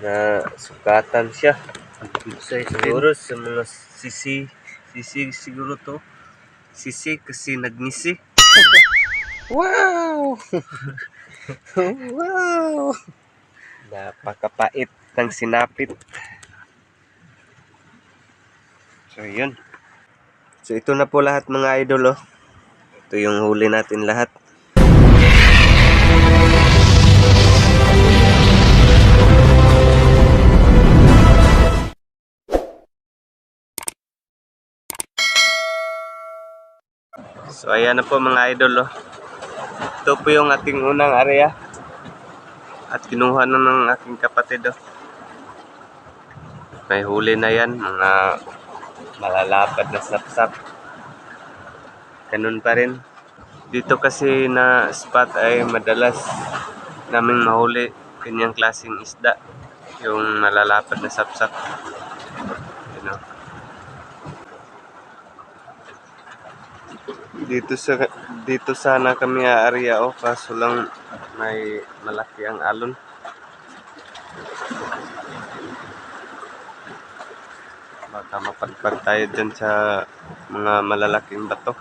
na sukatan siya. Size rin. Siguro sa mga sisi, sisi siguro to. Sisi kasi nagmisi. Wow! wow! Napakapait ng sinapit. So, yun. So, ito na po lahat mga idol, oh. Ito yung huli natin lahat. So, ayan na po mga idol, oh. Ito po yung ating unang area. At kinuha na ng aking kapatid, oh. May huli na yan, mga malalapad na sapsap. Ganun pa rin. Dito kasi na spot ay madalas naming mahuli kanyang klaseng isda. Yung malalapad na sapsap. Dito sa dito sana kami area oh kaso lang may malaki ang alon. Baka mapadpad tayo dyan sa mga malalaking bato.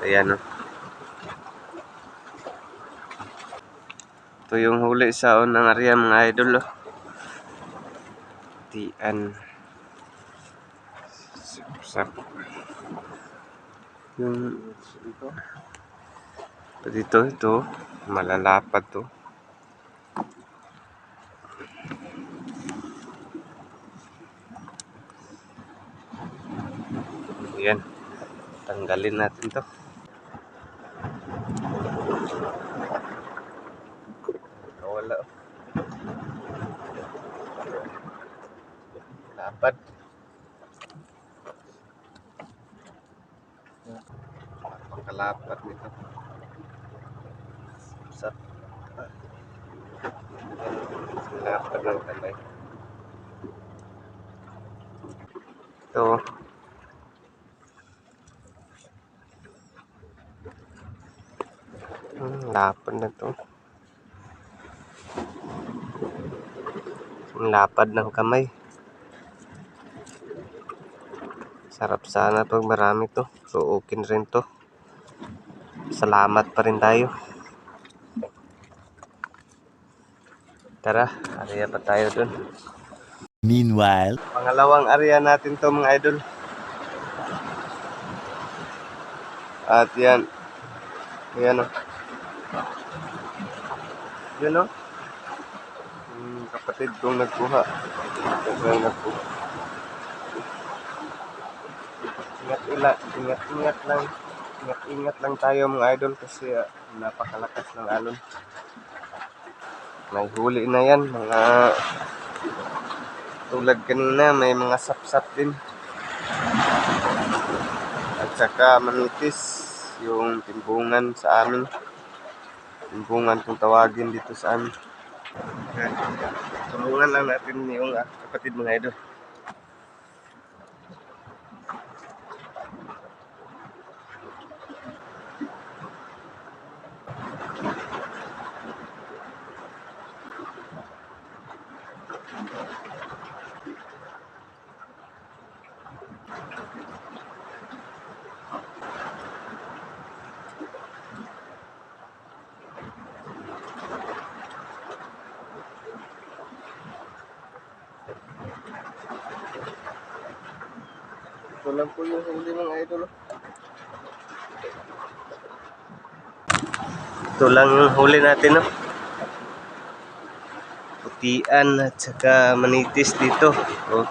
Ayan o. Ito yung huli sa unang area mga idol o. Tian. Sipsap. Yung ito. Dito ito. Malalapad to. Ayan. Tanggalin natin to. Wala. Lapad. Napakalapat nito. Sa lapad ng kamay. Ito. Hmm, lapad na to. Ang lapad ng kamay. Sarap sana pag marami to. So, okay rin to. Salamat pa rin tayo. Tara, area pa tayo dun. Meanwhile, Pangalawang area natin to mga idol. At yan. Yan o. Yan o. Hmm, kapatid kong nagkuha. Nagkuha nagkuha. Ingat ila, ingat ingat lang. Ingat ingat lang tayo mga idol kasi ah, napakalakas ng alon. May huli na yan mga tulad kanina may mga sapsap din. At saka manitis yung timbungan sa amin. Timbungan kung tawagin dito sa amin. Tulungan lang natin yung ah, kapatid mga idol ito lang po yung huli mga idol oh. ito lang yung huli natin no putian at saka manitis dito oh.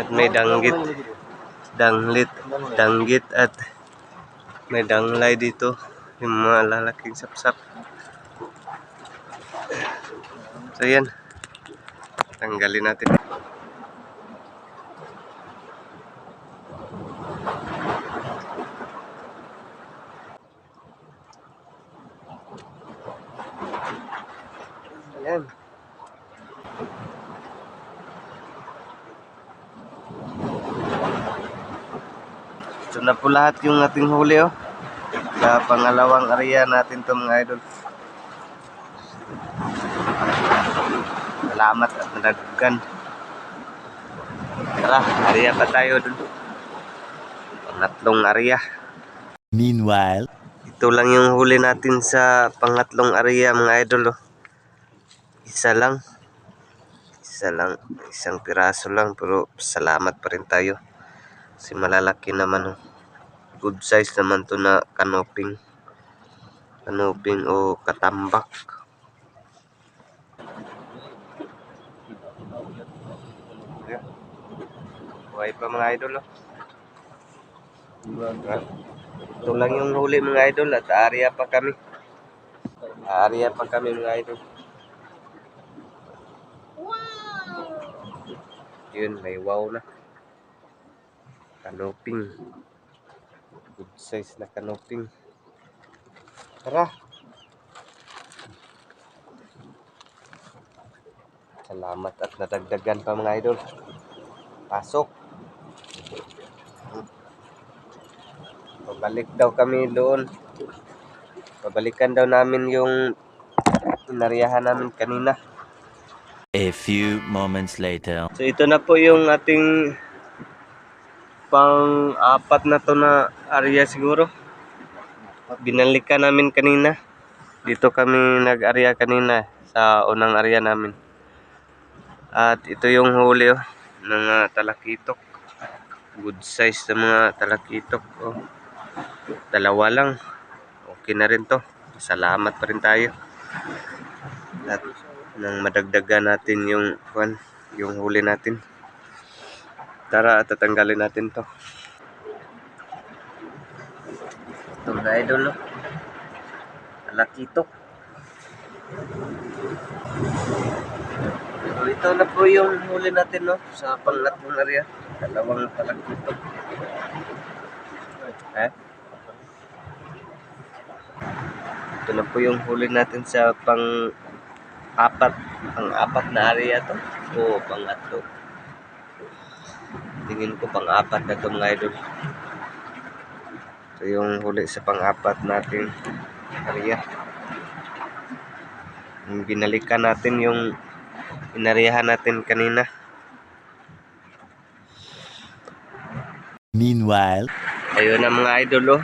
at may danggit. Danglit danggit at may danglay dito. Yung mga lalaking sapsap. So yan. Tanggalin natin Ayan. Ito na po lahat yung ating huli oh. Sa pangalawang area natin to mga idol. Salamat at nadagdagan. Tara, area pa tayo dun. Pangatlong area. Meanwhile, Ito lang yung huli natin sa pangatlong area mga idol. Oh. Isa lang. Isa lang. Isang piraso lang. Pero salamat pa rin tayo. Kasi malalaki naman. Oh. Good size naman to na kanoping. Kanoping o katambak. Buhay pa mga idol. Oh. Ito lang yung huli mga idol at area pa kami. Area pa kami mga idol. Yun, may wow na. Kanoping. Good size na kanoping. Tara. Salamat at nadagdagan pa mga idol. Pasok. Pabalik daw kami doon. Pabalikan daw namin yung inaryahan namin kanina. a few moments later. So ito na po yung ating pang-apat na to na area siguro. Binalikan namin kanina. Dito kami nag-area kanina sa unang area namin. At ito yung huli oh, ng ah, talakitok. Good size na mga talakitok. Oh. Dalawa lang. Okay na rin to. Salamat pa rin tayo. At nang madagdagan natin yung kwan, yung huli natin. Tara, tatanggalin natin to. Ito na idol, no? Alakitok. So, ito na po yung huli natin, no? Sa pangatlong area. Dalawang talakitok. Eh? Ito na po yung huli natin sa pang apat pang apat na area to o pangatlo tingin ko pang apat na to mga idol. Ito yung huli sa pang apat natin. Area yung binalikan natin yung inariyahan natin kanina. Meanwhile, ayun na mga idol oh.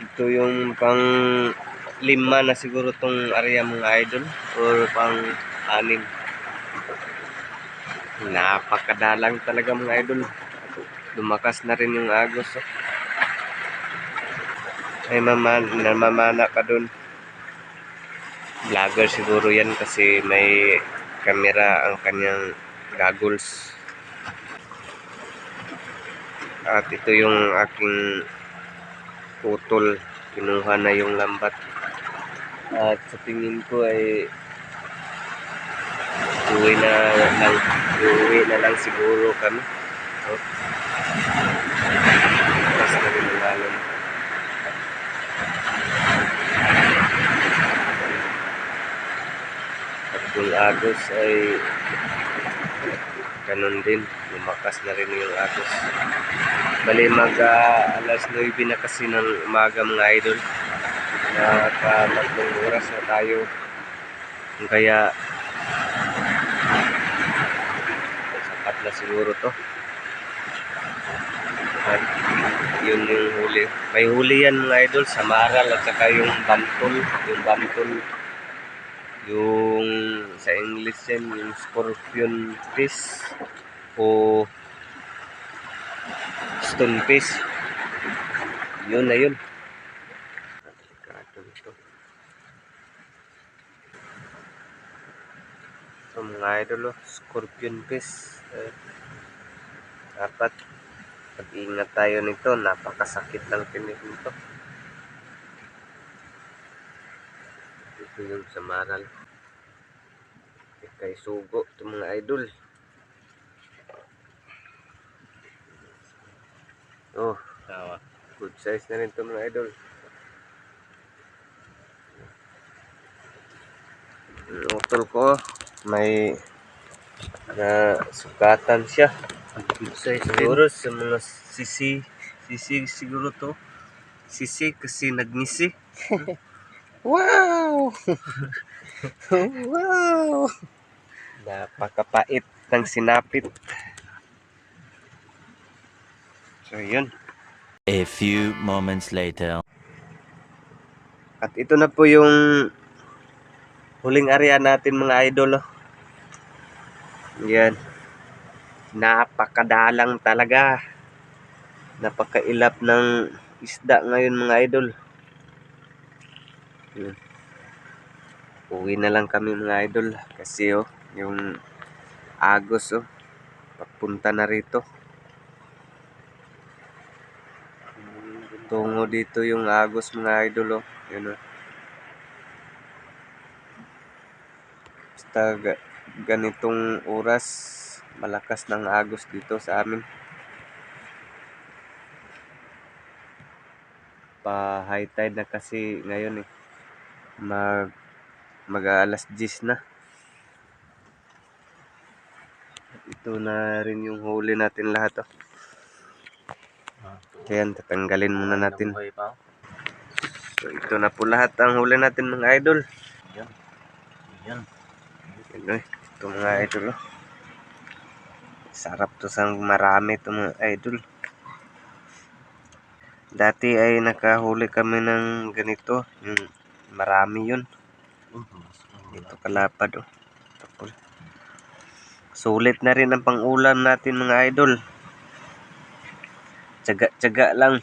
Ito yung pang lima na siguro tong area mga idol. Or pang anim napakadalang talaga mga idol. Lumakas na rin yung agos oh. may maman, namamana pa dun. Vlogger siguro yan kasi may camera ang kanyang goggles. At ito yung aking putol. Kinuha na yung lambat. At sa tingin ko ay uwi na lang. Uwi na lang siguro kami. Oh. Tapos na. Rin ang yung agos ay ganun din. Lumakas na rin yung agos bali mag ah, alas 9 na kasi ng umaga mga idol. Nakatatlong oras na tayo. Kaya na siguro to. At yun yung huli. May huli yan mga idol sa maral at saka yung bantol yung bantol yung sa English yan yung scorpion fish o stonefish yun na yun. Ito mga idol oh, scorpion fish eh, dapat pag-ingat tayo nito. Napakasakit lang tinik nito. Ito yung sa maral. Kay sugo ito mga idol. Oh good size na rin ito mga idol. Utol ko may na sukatan siya good size siguro sa mga sisi sisi siguro to sisi kasi nagngisi. Wow! wow! Napakapait ng sinapit. So, yun. A few moments later. At ito na po yung huling area natin mga idol. Oh. Yan. Napakadalang talaga. Napakailap ng isda ngayon mga idol. Yan. Uwi na lang kami mga idol kasi oh, yung agos oh, papunta na rito. Tungo dito yung agos mga idol oh. Yun oh. Basta ganitong oras, malakas ng agos dito sa amin. Pa high tide na kasi ngayon eh. Mag mag alas 10 na. Ito na rin yung huli natin lahat oh. Ayan, tatanggalin muna natin. So, ito na po lahat ang huli natin mga idol. Yan. Yan eh, ito mga idol. Oh. Sarap to sang marami to mga idol. Dati ay nakahuli kami ng ganito. Yung marami yun. Dito kalapad oh. Tapos, Sulit na rin ang pang-ulam natin mga idol. Tsaga-tsaga lang.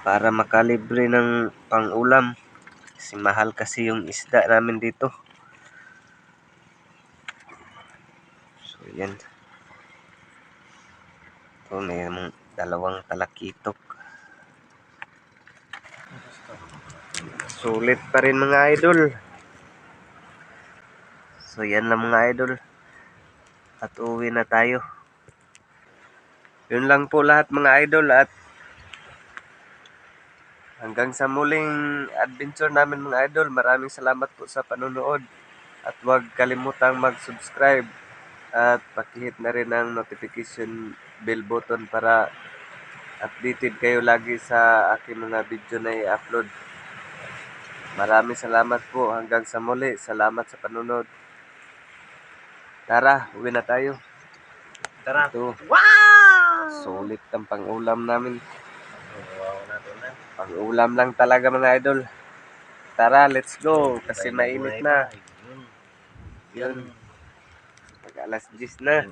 Para makalibre ng pang-ulam. Kasi mahal kasi yung isda namin dito. So, yan. Ito, may dalawang talakitok. Sulit pa rin mga idol. So, yan lang mga idol. At uwi na tayo. Yun lang po lahat mga idol at hanggang sa muling adventure namin mga idol. Maraming salamat po sa panonood. At huwag kalimutang mag-subscribe at pakihit na rin ang notification bell button para updated kayo lagi sa aking mga video na i-upload. Maraming salamat po hanggang sa muli. Salamat sa panonood. Tara, uwi na tayo. Tara. Ito, Wow! sulit ang pang-ulam namin. Wow na to na. Pang-ulam lang talaga mga idol. Tara, let's go. Kasi mainit na. Yun. Alas 10 na.